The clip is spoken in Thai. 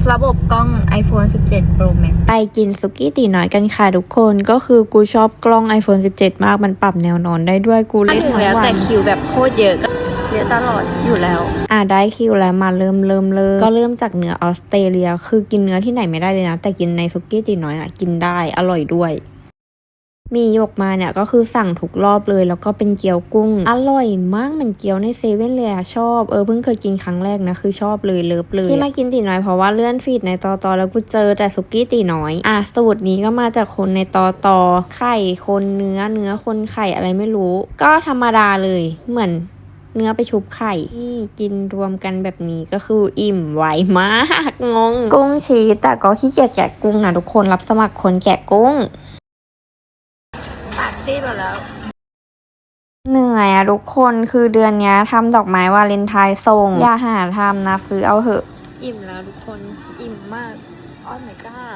สระบบกล้อง iPhone 17 Pro Max ไปกินสุกี้ตีน้อยกันค่ะทุกคนก็คือกูชอบกล้อง iPhone 17 มากมันปรับแนวนอนได้ด้วยกูถ้าเล่นถึงทั้แล้วงวัแต่นคิวแบบโคตรเยอะก็เยอะตลอดอยู่แล้ว อะได้คิวแล้วมาเริ่มเริ่มเริ่มก็เริ่มจากเนื้อออสเตรเลีย คือกินเนื้อที่ไหนไม่ได้เลยนะ แต่กินในสุกี้ตีน้อยนะกินได้อร่อยด้วย มียกมาเนี่ยก็คือสั่งทุกรอบเลย แล้วก็เป็นเกี๊ยวกุ้ง อร่อยมากเหมือนเกี๊ยวในเซเว่นเลยอะชอบเออเพิ่งเคยกินครั้งแรกนะคือชอบเลยเลิฟเลยที่มากินตีน้อยเพราะว่าเลื่อนฟีดในตอตอแล้วกูเจอแต่สุกี้ตีน้อยอะสูตรนี้ก็มาจากคนในตอตอไข่คนเนื้อเนื้อคนไข่อะไรไม่รู้ ก็ธรรมดาเลยเหมือนเนื้อไปชุบไข่นี่กินรวมกันแบบนี้ก็คืออิ่มไวมากงง กุ้งชีสแต่ก็ขี้เกียจแกะกุ้งนะทุกคนรับสมัครคนแกะกุ้ง ซีดหมดแล้ว เหนื่อยอะทุกคนคือเดือนเนี้ยทำดอกไม้วาเลนไทน์ส่ง อย่าหาทำนะซื้อเอาเหอะ อิ่มแล้วทุกคน อิ่มมาก อ้อ my god